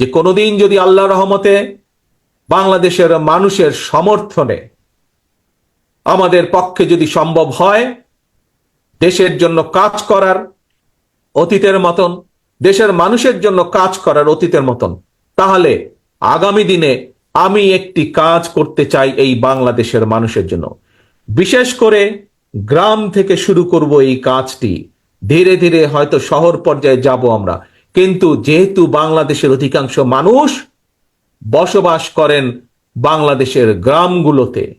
যে কোনোদিন যদি আল্লাহ রহমতে বাংলাদেশের মানুষের সমর্থনে আমাদের পক্ষে যদি সম্ভব হয়, দেশের জন্য কাজ করার অতীতের মতন, দেশের মানুষের জন্য কাজ করার অতীতের মতন, তাহলে আগামী দিনে আমি একটি কাজ করতে চাই এই বাংলাদেশের মানুষের জন্য। বিশেষ করে গ্রাম থেকে শুরু করব এই কাজটি। ধীরে ধীরে হয়তো শহর পর্যায়ে যাব আমরা। কিন্তু যেহেতু বাংলাদেশের অধিকাংশ মানুষ বসবাস করেন বাংলাদেশের গ্রামগুলোতে,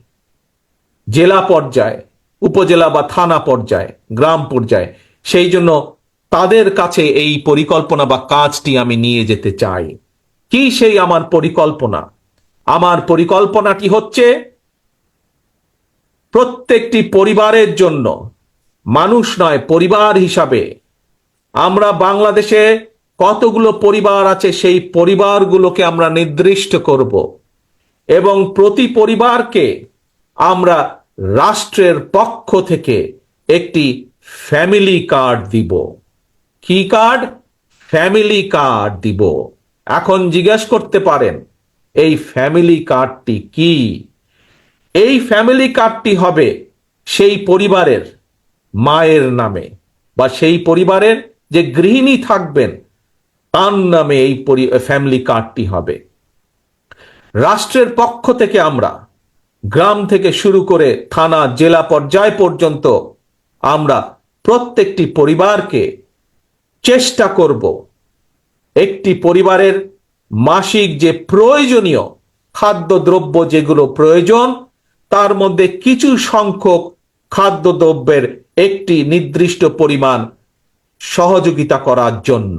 জেলা পর্যায়ে, উপজেলা বা থানা পর্যায়ে, গ্রাম পর্যায়ে, সেই জন্য তাদের কাছে এই পরিকল্পনা বা কাজটি আমি নিয়ে যেতে চাই। কি সেই আমার পরিকল্পনা? আমার পরিকল্পনাটি হচ্ছে প্রত্যেকটি পরিবারের জন্য, মানুষ নয়, পরিবার হিসাবে, আমরা বাংলাদেশে কতগুলো পরিবার আছে, সেই পরিবারগুলোকে আমরা নির্দিষ্ট করব। এবং প্রতি পরিবারকে আমরা রাষ্ট্রের পক্ষ থেকে একটি ফ্যামিলি কার্ড দিব। কি কার্ড? ফ্যামিলি কার্ড দিব। এখন জিজ্ঞেস করতে পারেন, এই ফ্যামিলি কার্ডটি কি? এই ফ্যামিলি কার্ডটি হবে সেই পরিবারের মায়ের নামে, বা সেই পরিবারের যে গৃহিণী থাকবেন তার নামে এই ফ্যামিলি কার্ডটি হবে। রাষ্ট্রের পক্ষ থেকে আমরা, গ্রাম থেকে শুরু করে থানা, জেলা পর্যায় পর্যন্ত আমরা প্রত্যেকটি পরিবারকে চেষ্টা করব একটি পরিবারের মাসিক যে প্রয়োজনীয় খাদ্যদ্রব্য যেগুলো প্রয়োজন, তার মধ্যে কিছু সংখ্যক খাদ্যদ্রব্যের একটি নির্দিষ্ট পরিমাণ সহযোগিতা করার জন্য।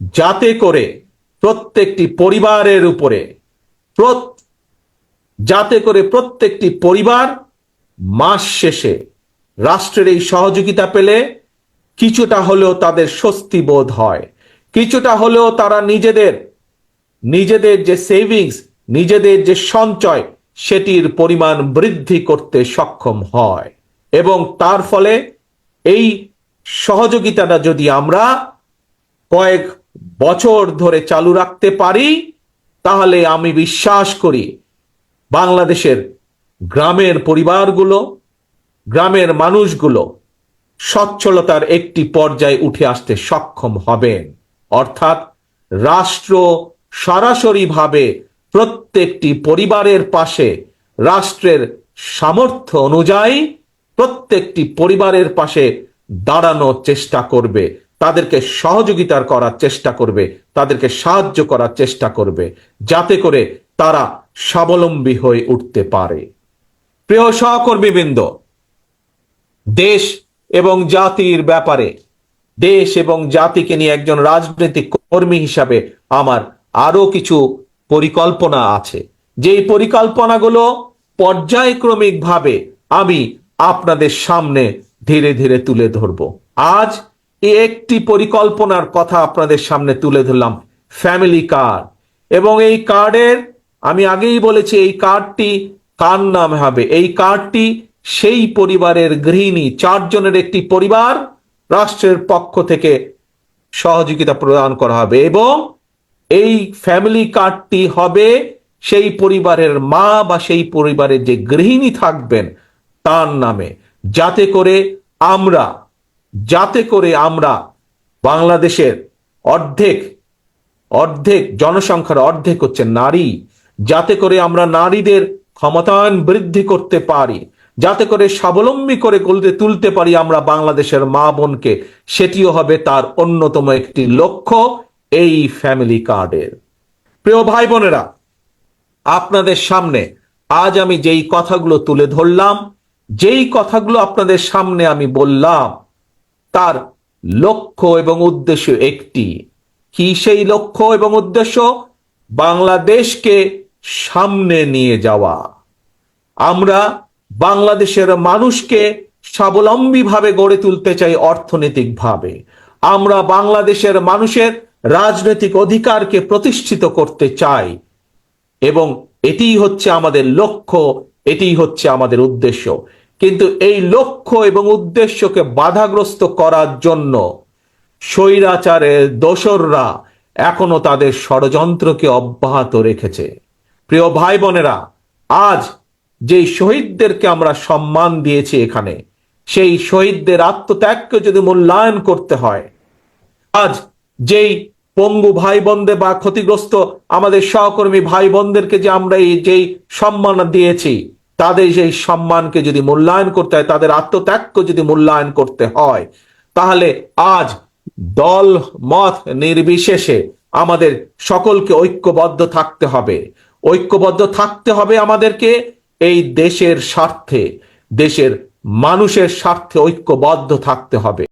যাতে করে প্রত্যেকটি পরিবারের উপরে যাতে করে প্রত্যেকটি পরিবার মাস শেষে রাষ্ট্রের এই সহযোগিতা পেলে কিছুটা হলেও তাদের স্বস্তি বোধ হয়। কিছুটা হলেও তারা নিজেদের নিজেদের যে সেভিংস নিজেদের যে সঞ্চয়, সেটির পরিমাণ বৃদ্ধি করতে সক্ষম হয়। এবং তার ফলে এই সহযোগিতাটা যদি আমরা কয়েক বছর ধরে চালু রাখতে পারি, তাহলে আমি বিশ্বাস করি বাংলাদেশের গ্রামের পরিবারগুলো, গ্রামের মানুষগুলো সচ্ছলতার একটি পর্যায়ে উঠে আসতে সক্ষম হবেন। অর্থাৎ রাষ্ট্র সরাসরিভাবে প্রত্যেকটি পরিবারের পাশে, রাষ্ট্রের সামর্থ্য অনুযায়ী প্রত্যেকটি পরিবারের পাশে দাঁড়ানোর চেষ্টা করবে। তাদেরকে সহযোগিতার করার চেষ্টা করবে, তাদেরকে সাহায্য করার চেষ্টা করবে, যাতে করে তারা স্বাবলম্বী হয়ে উঠতে পারে। প্রিয় সহকর্মীবৃন্দ, দেশ এবং জাতির ব্যাপারে, দেশ এবং জাতিকে নিয়ে একজন রাজনৈতিক কর্মী হিসাবে আমার আরও কিছু পরিকল্পনা আছে। যেই পরিকল্পনাগুলো পর্যায়ক্রমিকভাবে আমি আপনাদের সামনে ধীরে ধীরে তুলে ধরব। আজ একটি পরিকল্পনার কথা আপনাদের সামনে তুলে ধরলাম ফ্যামিলি কার্ড এবং এই কার্ডের আমি আগেই বলেছি, এই কার্ডটি কার নাম হবে? এই কার্ডটি সেই পরিবারের গৃহিণী, চারজনের একটি পরিবার রাষ্ট্রের পক্ষ থেকে সহযোগিতা প্রদান করা হবে এবং এই ফ্যামিলি কার্ডটি হবে সেই পরিবারের মা বা সেই পরিবারের যে গৃহিণী থাকবেন, তার নামে। যাতে করে আমরা যাতে করে আমরা বাংলাদেশের অর্ধেক অর্ধেক জনসংখ্যার অর্ধেক হচ্ছে নারী। যাতে করে আমরা নারীদের ক্ষমতায়ন বৃদ্ধি করতে পারি, যাতে করে স্বাবলম্বী করে গলতে তুলতে পারি আমরা বাংলাদেশের মা বোনকে, সেটিও হবে তার অন্যতম একটি লক্ষ্য এই ফ্যামিলি কার্ডের। প্রিয় ভাই বোনেরা, আপনাদের সামনে আজ আমি যেই কথাগুলো তুলে ধরলাম, যেই কথাগুলো আপনাদের সামনে আমি বললাম তার লক্ষ্য এবং উদ্দেশ্য একটি। কি সেই লক্ষ্য এবং উদ্দেশ্য? বাংলাদেশকে সামনে নিয়ে যাওয়া। আমরা বাংলাদেশের মানুষকে স্বাবলম্বীভাবে গড়ে তুলতে চাই অর্থনৈতিকভাবে। আমরা বাংলাদেশের মানুষের রাজনৈতিক অধিকারকে প্রতিষ্ঠিত করতে চাই এবং এটিই হচ্ছে আমাদের লক্ষ্য, এটিই হচ্ছে আমাদের উদ্দেশ্য। কিন্তু এই লক্ষ্য এবং উদ্দেশ্যকে বাধাগ্রস্ত করার জন্য স্বৈরাচারের দোসররা এখনও তাদের ষড়যন্ত্রকে অব্যাহত রেখেছে। প্রিয় ভাই বোনেরা আজ যেই শহীদদেরকে আমরা সম্মান দিয়েছি এখানে, সেই শহীদদের আত্মত্যাগকে যদি মূল্যায়ন করতে হয়, আজ যেই পঙ্গু ভাই বোনদের বা ক্ষতিগ্রস্ত আমাদের সহকর্মী ভাই বোনদেরকে যে আমরা এই যেই সম্মান দিয়েছি তাদের সেই সম্মানকে যদি মূল্যায়ন করতে হয়, তাদের আত্মত্যাগকে যদি মূল্যায়ন করতে হয়, তাহলে আজ দল মত নির্বিশেষে আমাদের সকলকে ঐক্যবদ্ধ থাকতে হবে। ঐক্যবদ্ধ থাকতে হবে আমাদেরকে এই দেশের স্বার্থে, দেশের মানুষের স্বার্থে ঐক্যবদ্ধ থাকতে হবে।